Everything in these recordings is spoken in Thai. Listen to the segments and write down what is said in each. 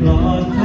blood.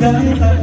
Dance.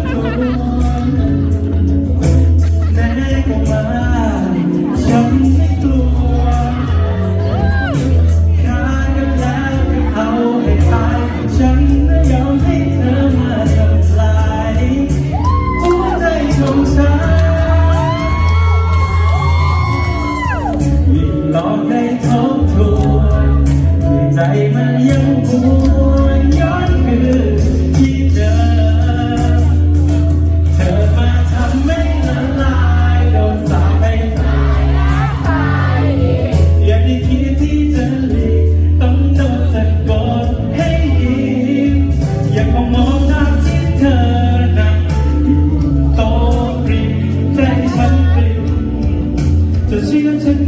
The?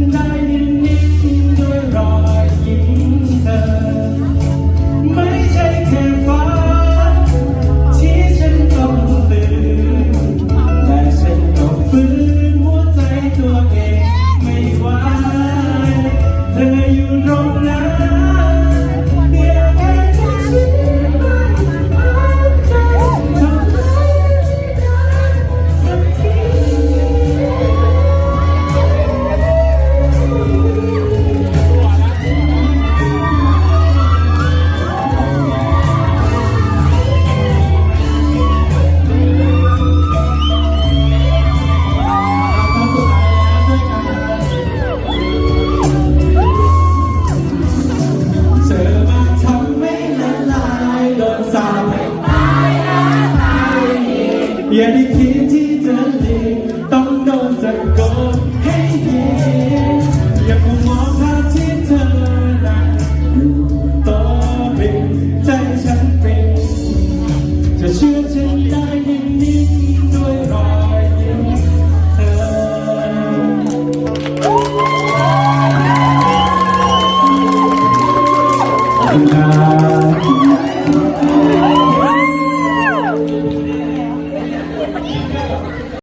อย่าได้คิดที่จะเลีกต้องโดนสะกดให้ดีอย่าพู